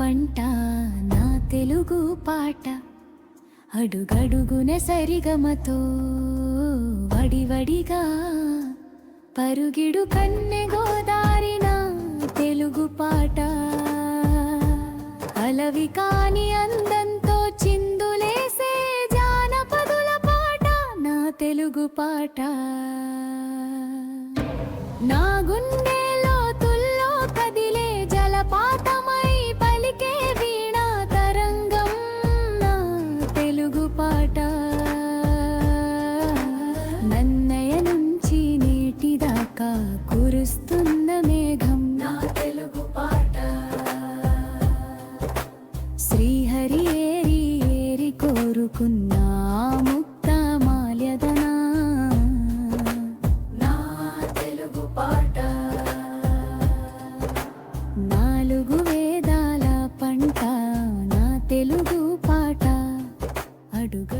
వంట నా తెలుగు పాట. అడుగడుగున సరిగమతో వడివడిగా పరుగిడు కన్నె గోదారిన తెలుగు పాట. అలవి కాని అందంతో చిందులేసే జానపదుల పాట నా తెలుగు పాట. నా పాట కురుస్తున్న మేఘం. నా తెలుగు పాట. శ్రీహరి ఏరి ఏరి కోరుకున్నా ముక్త మాల్యదనా. నా తెలుగు పాట. నాలుగు వేదాల పంట నా తెలుగు పాట. అడుగు